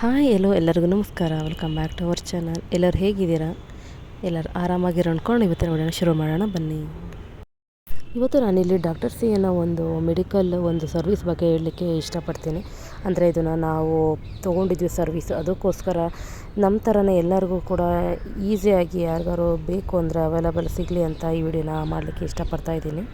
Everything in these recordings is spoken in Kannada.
ಹಾಯ್, ಎಲ್ಲೋ ಎಲ್ಲರಿಗೂ ನಮಸ್ಕಾರ. Welcome back to our channel ಎಲ್ಲರೂ ಹೇಗಿದ್ದೀರಾ? ಎಲ್ಲರೂ ಆರಾಮಾಗಿರೋ ಅಂದ್ಕೊಂಡು ಇವತ್ತಿನ ವಿಡಿಯೋನ ಶುರು ಮಾಡೋಣ. ಬನ್ನಿ. ಇವತ್ತು ನಾನಿಲ್ಲಿ ಡಾಕ್ಟರ್ ಸಿ ಅನ್ನೋ ಒಂದು ಮೆಡಿಕಲ್ ಒಂದು ಸರ್ವಿಸ್ ಬಗ್ಗೆ ಹೇಳಲಿಕ್ಕೆ ಇಷ್ಟಪಡ್ತೀನಿ. ಅಂದರೆ ಇದನ್ನು ನಾವು ತೊಗೊಂಡಿದ್ವಿ ಸರ್ವಿಸ್ ಅದಕ್ಕೋಸ್ಕರ ನಮ್ಮ ಥರನೇ ಎಲ್ಲರಿಗೂ ಕೂಡ ಈಸಿಯಾಗಿ ಯಾರಿಗಾರು ಬೇಕು ಅಂದರೆ ಅವೈಲಬಲ್ ಸಿಗಲಿ ಅಂತ ಈ ವಿಡಿಯೋನ ಮಾಡಲಿಕ್ಕೆ ಇಷ್ಟಪಡ್ತಾ ಇದ್ದೀನಿ.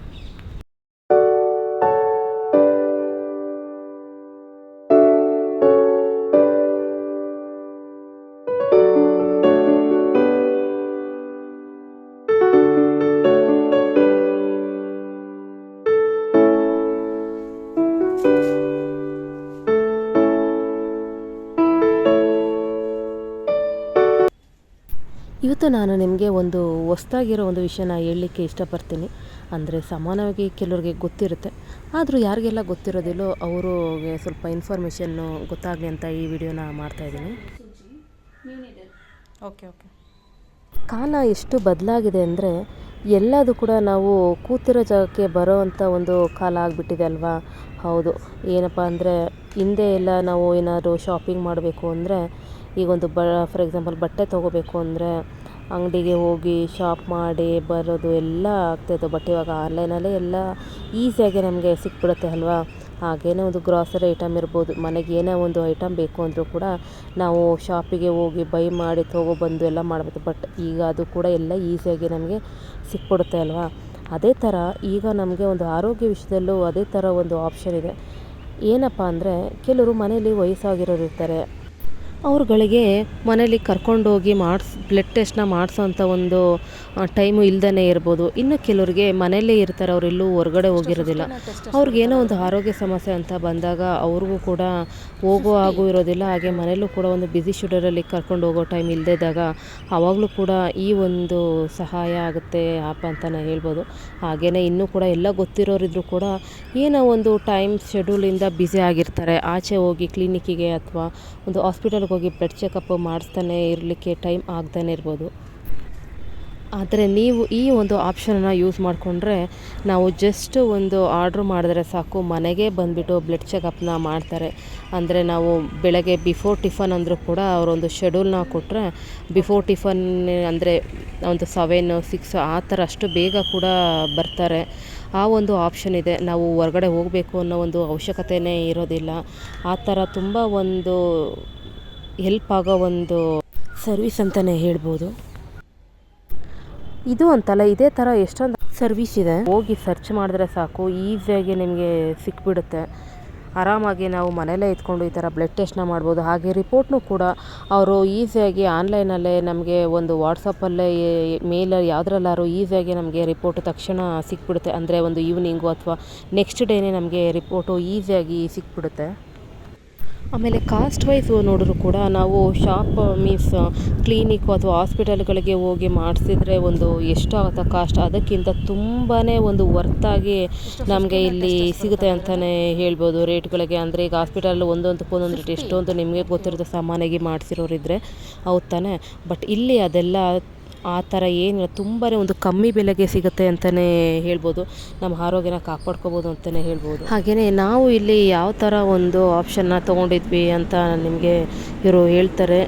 ಇವತ್ತು ನಾನು ನಿಮಗೆ ಒಂದು ಹೊಸ್ದಾಗಿರೋ ಒಂದು ವಿಷಯನ ಹೇಳಲಿಕ್ಕೆ ಇಷ್ಟಪಡ್ತೀನಿ. ಅಂದರೆ ಸಮಾನವಾಗಿ ಕೆಲವ್ರಿಗೆ ಗೊತ್ತಿರುತ್ತೆ. ಆದರೂ ಯಾರಿಗೆಲ್ಲ ಗೊತ್ತಿರೋದಿಲ್ಲೋ ಅವರಿಗೆ ಸ್ವಲ್ಪ ಇನ್ಫಾರ್ಮೇಷನ್ನು ಗೊತ್ತಾಗಲಿ ಅಂತ ಈ ವಿಡಿಯೋನ ಮಾಡ್ತಾಯಿದ್ದೀನಿ ಓಕೆ ಓಕೆ. ಕಾಲ ಎಷ್ಟು ಬದಲಾಗಿದೆ ಅಂದರೆ ಎಲ್ಲದು ಕೂಡ ನಾವು ಕೂತಿರೋ ಜಾಗಕ್ಕೆ ಬರೋವಂಥ ಒಂದು ಕಾಲ ಆಗಿಬಿಟ್ಟಿದೆ ಅಲ್ವಾ? ಹೌದು. ಏನಪ್ಪ ಅಂದರೆ ಹಿಂದೆ ಎಲ್ಲ ನಾವು ಏನಾದರೂ ಶಾಪಿಂಗ್ ಮಾಡಬೇಕು ಅಂದರೆ, ಈಗ ಒಂದು ಬ ಫಾರ್ ಎಕ್ಸಾಂಪಲ್ ಬಟ್ಟೆ ತೊಗೋಬೇಕು ಅಂದರೆ ಅಂಗಡಿಗೆ ಹೋಗಿ ಶಾಪ್ ಮಾಡಿ ಬರೋದು ಎಲ್ಲ ಆಗ್ತಾಯಿತ್ತು ಬಟ್ ಇವಾಗ ಆನ್ಲೈನಲ್ಲೇ ಎಲ್ಲ ಈಸಿಯಾಗಿ ನಮಗೆ ಸಿಕ್ಬಿಡುತ್ತೆ ಅಲ್ವಾ? ಹಾಗೇನೇ ಒಂದು ಗ್ರಾಸರಿ ಐಟಮ್ ಇರ್ಬೋದು, ಮನೆಗೆ ಏನೇ ಒಂದು ಐಟಮ್ ಬೇಕು ಅಂದರೂ ಕೂಡ ನಾವು ಶಾಪಿಗೆ ಹೋಗಿ ಬೈ ಮಾಡಿ ತೊಗೊಬಂದು ಎಲ್ಲ ಮಾಡ್ಬೋದು. ಬಟ್ ಈಗ ಅದು ಕೂಡ ಎಲ್ಲ ಈಸಿಯಾಗಿ ನಮಗೆ ಸಿಕ್ಬಿಡುತ್ತೆ ಅಲ್ವಾ? ಅದೇ ಥರ ಈಗ ನಮಗೆ ಒಂದು ಆರೋಗ್ಯ ವಿಷಯದಲ್ಲೂ ಅದೇ ಥರ ಒಂದು ಆಪ್ಷನ್ ಇದೆ. ಏನಪ್ಪ ಅಂದರೆ, ಕೆಲವರು ಮನೆಯಲ್ಲಿ ವಯಸ್ಸಾಗಿರೋರು ಇರ್ತಾರೆ. ಅವ್ರುಗಳಿಗೆ ಮನೇಲಿ ಕರ್ಕೊಂಡೋಗಿ ಮಾಡಿಸ್ ಬ್ಲಡ್ ಟೆಸ್ಟ್ನ ಮಾಡಿಸೋಂಥ ಒಂದು ಟೈಮು ಇಲ್ದೇ ಇರ್ಬೋದು. ಇನ್ನು ಕೆಲವ್ರಿಗೆ ಮನೆಯಲ್ಲೇ ಇರ್ತಾರೆ ಅವರೆಲ್ಲೂ ಹೊರಗಡೆ ಹೋಗಿರೋದಿಲ್ಲ. ಅವ್ರಿಗೇನೋ ಒಂದು ಆರೋಗ್ಯ ಸಮಸ್ಯೆ ಅಂತ ಬಂದಾಗ ಅವ್ರಿಗೂ ಕೂಡ ಹೋಗೋ ಹಾಗೂ ಇರೋದಿಲ್ಲ. ಹಾಗೆ ಮನೆಯಲ್ಲೂ ಕೂಡ ಒಂದು ಬ್ಯುಸಿ ಶೆಡ್ಯೂಲಲ್ಲಿ ಕರ್ಕೊಂಡು ಹೋಗೋ ಟೈಮ್ ಇಲ್ಲದೇ ಇದ್ದಾಗ ಆವಾಗಲೂ ಕೂಡ ಈ ಒಂದು ಸಹಾಯ ಆಗುತ್ತೆ ಆ್ಯಪ್ ನಾನು ಹೇಳ್ಬೋದು. ಹಾಗೆಯೇ ಇನ್ನೂ ಕೂಡ ಎಲ್ಲ ಗೊತ್ತಿರೋರಿದ್ರು ಕೂಡ ಏನೋ ಒಂದು ಟೈಮ್ ಶೆಡ್ಯೂಲಿಂದ ಬ್ಯುಸಿ ಆಗಿರ್ತಾರೆ. ಆಚೆ ಹೋಗಿ ಕ್ಲಿನಿಕ್ಕಿಗೆ ಅಥವಾ ಒಂದು ಹಾಸ್ಪಿಟಲ್ಗೆ ಹೋಗಿ ಬ್ಲಡ್ ಚೆಕಪ್ ಮಾಡಿಸ್ತಾನೆ ಇರಲಿಕ್ಕೆ ಟೈಮ್ ಆಗ್ತಾನೆ ಇರ್ಬೋದು. ಆದರೆ ನೀವು ಈ ಒಂದು ಆಪ್ಷನನ್ನು ಯೂಸ್ ಮಾಡಿಕೊಂಡ್ರೆ ನಾವು ಜಸ್ಟ್ ಒಂದು ಆರ್ಡ್ರ್ ಮಾಡಿದ್ರೆ ಸಾಕು, ಮನೆಗೆ ಬಂದುಬಿಟ್ಟು ಬ್ಲಡ್ ಚೆಕಪ್ನ ಮಾಡ್ತಾರೆ. ಅಂದರೆ ನಾವು ಬೆಳಗ್ಗೆ ಬಿಫೋರ್ ಟಿಫನ್ ಅಂದರೂ ಕೂಡ ಅವರೊಂದು ಶೆಡ್ಯೂಲ್ನ ಕೊಟ್ಟರೆ ಬಿಫೋರ್ ಟಿಫನ್ ಅಂದರೆ ಒಂದು ಸೆವೆನ್ ಸಿಕ್ಸ್ ಆ ಥರ ಅಷ್ಟು ಬೇಗ ಕೂಡ ಬರ್ತಾರೆ. ಆ ಒಂದು ಆಪ್ಷನ್ ಇದೆ. ನಾವು ಹೊರಗಡೆ ಹೋಗಬೇಕು ಅನ್ನೋ ಒಂದು ಅವಶ್ಯಕತೆಯೇ ಇರೋದಿಲ್ಲ. ಆ ಥರ ತುಂಬ ಒಂದು ಹೆಲ್ಪ್ ಆಗೋ ಒಂದು ಸರ್ವಿಸ್ ಅಂತಲೇ ಹೇಳ್ಬೋದು. ಇದು ಅಂತಲ್ಲ, ಇದೇ ಥರ ಎಷ್ಟೊಂದು ಸರ್ವಿಸ್ ಇದೆ. ಹೋಗಿ ಸರ್ಚ್ ಮಾಡಿದ್ರೆ ಸಾಕು ಈಸಿಯಾಗಿ ನಿಮಗೆ ಸಿಕ್ಬಿಡುತ್ತೆ. ಆರಾಮಾಗಿ ನಾವು ಮನೆಯಲ್ಲೇ ಇದ್ಕೊಂಡು ಈ ಥರ ಬ್ಲಡ್ ಟೆಸ್ಟ್ನ ಮಾಡ್ಬೋದು. ಹಾಗೆ ರಿಪೋರ್ಟ್ನು ಕೂಡ ಅವರು ಈಸಿಯಾಗಿ ಆನ್ಲೈನಲ್ಲೇ ನಮಗೆ ಒಂದು ವಾಟ್ಸಪ್ಪಲ್ಲೇ ಮೇಲ್ ಯಾವುದ್ರಲ್ಲಾರು ಈಸಿಯಾಗಿ ನಮಗೆ ರಿಪೋರ್ಟ್ ತಕ್ಷಣ ಸಿಕ್ಬಿಡುತ್ತೆ. ಅಂದರೆ ಒಂದು ಈವ್ನಿಂಗು ಅಥವಾ ನೆಕ್ಸ್ಟ್ ಡೇನೇ ನಮಗೆ ರಿಪೋರ್ಟು ಈಸಿಯಾಗಿ ಸಿಕ್ಬಿಡುತ್ತೆ. ಆಮೇಲೆ ಕಾಸ್ಟ್ ವೈಸ್ ನೋಡಿದ್ರು ಕೂಡ ನಾವು ಶಾಪ್ ಮೀನ್ಸ್ ಕ್ಲಿನಿಕ್ ಅಥವಾ ಹಾಸ್ಪಿಟಲ್ಗಳಿಗೆ ಹೋಗಿ ಮಾಡಿಸಿದ್ರೆ ಒಂದು ಎಷ್ಟು ಆಗುತ್ತೆ ಕಾಸ್ಟ್ ಅದಕ್ಕಿಂತ ತುಂಬಾ ಒಂದು ವರ್ತಾಗಿ ನಮಗೆ ಇಲ್ಲಿ ಸಿಗುತ್ತೆ ಅಂತಲೇ ಹೇಳ್ಬೋದು ರೇಟ್ಗಳಿಗೆ ಅಂದರೆ ಈಗ ಹಾಸ್ಪಿಟಲ್ ಒಂದೊಂದಕ್ಕೆ ಒಂದೊಂದು ರೇಟ್ ಎಷ್ಟೊಂದು ನಿಮಗೆ ಗೊತ್ತಿರುತ್ತೆ ಸಾಮಾನ್ಯವಾಗಿ ಮಾಡಿಸಿರೋರಿದ್ರೆ. ಹೌದು ತಾನೇ? ಬಟ್ ಇಲ್ಲಿ ಅದೆಲ್ಲ ಆ ಥರ ಏನಿಲ್ಲ. ತುಂಬಾ ಒಂದು ಕಮ್ಮಿ ಬೆಲೆಗೆ ಸಿಗುತ್ತೆ ಅಂತಲೇ ಹೇಳ್ಬೋದು. ನಮ್ಮ ಆರೋಗ್ಯನ ಕಾಪಾಡ್ಕೋಬೋದು ಅಂತಲೇ ಹೇಳ್ಬೋದು. ಹಾಗೆಯೇ ನಾವು ಇಲ್ಲಿ ಯಾವ ಥರ ಒಂದು ಆಪ್ಷನ್ನ ತೊಗೊಂಡಿದ್ವಿ ಅಂತ ನಿಮಗೆ ಇವರು ಹೇಳ್ತಾರೆ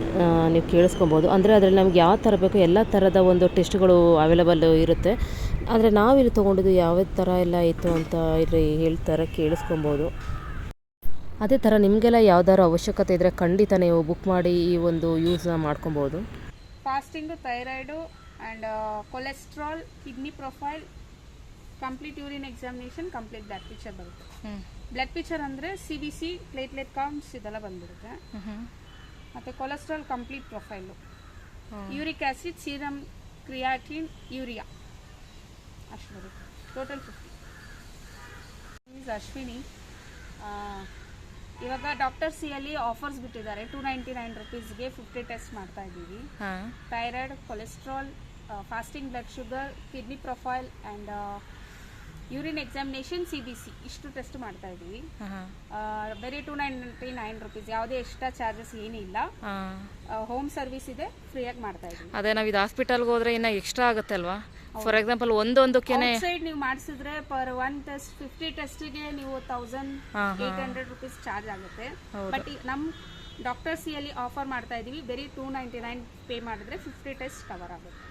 ನೀವು ಕೇಳಿಸ್ಕೊಬೋದು. ಅಂದರೆ ಅದರಲ್ಲಿ ನಮ್ಗೆ ಯಾವ ಥರ ಬೇಕು ಎಲ್ಲ ಥರದ ಒಂದು ಟೆಸ್ಟ್ಗಳು ಅವೈಲೇಬಲ್ ಇರುತ್ತೆ. ಆದರೆ ನಾವಿಲ್ಲಿ ತೊಗೊಂಡಿದ್ದು ಯಾವ ಥರ ಎಲ್ಲ ಇತ್ತು ಅಂತ ಇಲ್ಲಿ ಹೇಳ್ತಾರೆ, ಕೇಳಿಸ್ಕೊಬೋದು. ಅದೇ ಥರ ನಿಮಗೆಲ್ಲ ಯಾವ್ದಾದ್ರು ಅವಶ್ಯಕತೆ ಇದ್ದರೆ ಖಂಡಿತ ನೀವು ಬುಕ್ ಮಾಡಿ ಈ ಒಂದು ಯೂಸ್ನ ಮಾಡ್ಕೊಬೋದು. Fasting thyroid and cholesterol kidney profile complete urine examination complete blood picture ಬರುತ್ತೆ. ಬ್ಲಡ್ ಪಿಕ್ಚರ್ ಅಂದರೆ C B C platelet counts ಇದೆಲ್ಲ ಬಂದ್ಬಿಡುತ್ತೆ. ಮತ್ತು cholesterol complete profile. Uric acid serum creatinine urea. ಅಷ್ಟು ಬರುತ್ತೆ. ಟೋಟಲ್ ಫಿಫ್ಟಿ ಈಸ್ ಅಶ್ವಿನಿ ಇವಾಗ ಡಾಕ್ಟರ್ ಸಿ ಅಲ್ಲಿ ಆಫರ್ಸ್ ಬಿಟ್ಟಿದ್ದಾರೆ. ಟೂ ನೈಂಟಿ ನೈನ್ ರುಪೀಸ್ಗೆ ಫಿಫ್ಟಿ ಟೆಸ್ಟ್ ಮಾಡ್ತಾ ಇದ್ದೀವಿ. Thyroid cholesterol fasting blood sugar kidney profile and urine examination C B C ಇಷ್ಟು ಟೆಸ್ಟ್ ಮಾಡ್ತಾ ಇದ್ದೀವಿ. ಹಾಂ ಬರೀ ಟೂ ನೈಂಟಿ ನೈನ್ ರುಪೀಸ್ ಯಾವುದೇ ಎಕ್ಸ್ಟ್ರಾ ಚಾರ್ಜಸ್ ಏನಿಲ್ಲ ಇಲ್ಲ. ಹೋಮ್ ಸರ್ವಿಸ್ ಇದೆ ಫ್ರೀಯಾಗಿ ಮಾಡ್ತಾ ಇದ್ದೀವಿ. ಅದೇ ನಾವು ಇದು ಹಾಸ್ಪಿಟಲ್ಗೆ ಹೋದ್ರೆ ಇನ್ನ ಎಕ್ಸ್ಟ್ರಾ ಆಗುತ್ತೆ ಅಲ್ವಾ? ಫಾರ್ ಎಕ್ಸಾಂಪಲ್ ಒಂದೊಂದಕ್ಕೇನೆ ಸೈಡ್ ನೀವು ಮಾಡಿಸಿದ್ರೆ ಪರ್ ಒನ್ ಟೆಸ್ಟ್ ಫಿಫ್ಟಿ ಟೆಸ್ಟಿಗೆ ನೀವು thousand eight hundred rupees charge ಆಗುತ್ತೆ. ಬಟ್ ನಮ್ಮ ಡಾಕ್ಟರ್ ಸಿ ಅಲ್ಲಿ ಆಫರ್ ಮಾಡ್ತಾ ಇದೀವಿ ಬರೀ ಟೂ ನೈಂಟಿ ನೈನ್ ಪೇ ಮಾಡಿದ್ರೆ ಫಿಫ್ಟಿ ಟೆಸ್ಟ್ ಕವರ್ ಆಗುತ್ತೆ.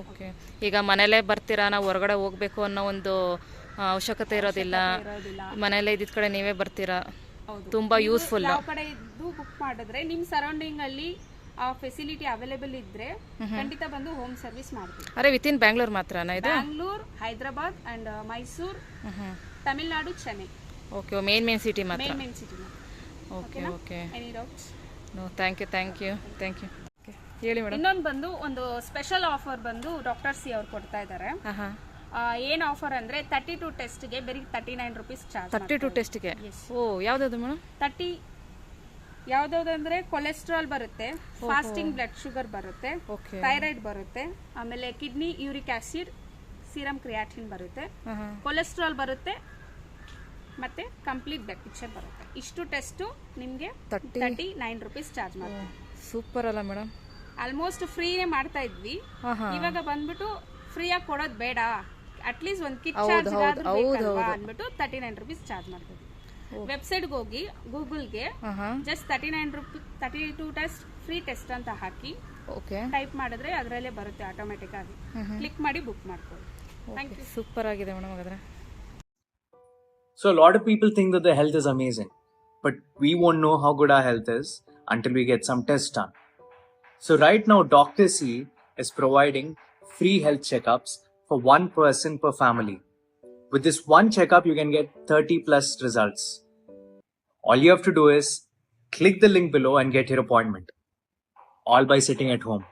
ಓಕೆ ಈಗ ಮನೇಲೇ ಬರ್ತೀರಾ ನಾವು ಹೊರಗಡೆ ಹೋಗ್ಬೇಕು ಅನ್ನೋ ಒಂದು ಅವಶ್ಯಕತೆ ಇರೋದಿಲ್ಲ. ಮನೆಯಲ್ಲೇ ಇದ್ದಿದ್ ಕಡೆ ನೀವೇ ಬರ್ತೀರಾ? ತುಂಬಾ ಯೂಸ್ಫುಲ್ ಯಾವ ಕಡೆ ಇದ್ದು ಬುಕ್ ಮಾಡಿದ್ರೆ ನಿಮ್ ಸರೌಂಡಿಂಗ್ ಅಲ್ಲಿ ಆ ಫೆಸಿಲಿಟಿ ಅವೈಲೇಬಲ್ ಇದ್ರೆ ಖಂಡಿತ ಬಂದು ಹೋಮ್ ಸರ್ವಿಸ್ ಮಾಡ್ತೀವಿ. ಅರೆ ವಿತಿನ್ ಬ್ಯಾಂಗ್ಳೂರ್ ಮಾತ್ರ ಇದು? Bangalore Hyderabad and Mysore Tamil Nadu Chennai okay main main city ಮಾತ್ರ. Main main city okay okay any doubts no thank you thank you thank you ಹೇಳಿ ಮೇಡಮ್ ಇನ್ನೊಂದು ಬಂದು ಒಂದು ಸ್ಪೆಷಲ್ ಆಫರ್ ಬಂದು ಡಾಕ್ಟರ್ ಸಿ ಅವ್ರು ಕೊಡ್ತಾ ಇದ್ದಾರೆ ಏನ್ ಆಫರ್ ಅಂದ್ರೆ ತರ್ಟಿ ಟು ಟೆಸ್ಟ್ಗೆ ಬರೀ thirty nine rupees charge thirty two ಟೆಸ್ಟ್ಗೆ ಓ ಯಾವ್ದು ಮೇಡಮ್? ತರ್ಟಿ ಯಾವ್ದಂದ್ರೆ ಕೊಲೆಸ್ಟ್ರಾಲ್ ಬರುತ್ತೆ ಫಾಸ್ಟಿಂಗ್ ಬ್ಲಡ್ ಶುಗರ್ ಬರುತ್ತೆ ಓಕೆ ಥೈರಾಯ್ಡ್ ಬರುತ್ತೆ ಆಮೇಲೆ kidney uric acid serum creatinine ಬರುತ್ತೆ. ಕೊಲೆಸ್ಟ್ರಾಲ್ ಬರುತ್ತೆ ಮತ್ತೆ ಕಂಪ್ಲೀಟ್ ಬ್ಲಡ್ ಪಿಕ್ಚರ್ ಬರುತ್ತೆ. ಇಷ್ಟು ಟೆಸ್ಟು ನಿಮಗೆ ತರ್ಟಿ ನೈನ್ ರುಪೀಸ್ ಚಾರ್ಜ್ ಮಾಡ್ತೀವಿ. ಸೂಪರ್ ಅಲ್ಲ ಮೇಡಮ್. ಆಲ್ಮೋಸ್ಟ್ ಫ್ರೀನೇ ಮಾಡ್ತಾ ಇದ್ವಿ. ಇವಾಗ ಬಂದ್ಬಿಟ್ಟು ಫ್ರೀಯಾಗಿ ಕೊಡೋದು ಬೇಡ. ಅಟ್ಲೀಸ್ಟ್ ಒಂದು ಕಿಟ್ ಚಾರ್ಜ್. ಅಂದ್ಬಿಟ್ಟು ತರ್ಟಿ ನೈನ್ ರುಪೀಸ್ ಚಾರ್ಜ್ ಮಾಡ್ತೀವಿ ವೆಬ್ಸೈಟ್ಗೆ ಹೋಗಿ ಗೂಗಲ್ಗೆ just thirty nine rupee thirty two test free test ಅಂತ ಹಾಕಿ ಓಕೆ ಟೈಪ್ ಮಾಡಿದ್ರೆ ಅದರಲ್ಲೇ ಬರುತ್ತೆ ಆಟೋಮೆಟಿಕ್ ಆಗಿ ಕ್ಲಿಕ್ ಮಾಡಿ ಬುಕ್ ಮಾಡ್ಕೊಳ್ಳಿ ಥ್ಯಾಂಕ್ ಯು ಸೂಪರ್ ಆಗಿದೆ ಮೇಡಮ್ ಹಾಗಾದ್ರೆ So, a lot of people think that their health is amazing, but we won't know how good our health is until we get some tests done. So, right now, Dr. C is providing free health checkups for one person per family. With this one checkup, you can get 30 plus results. All you have to do is click the link below and get your appointment, all by sitting at home.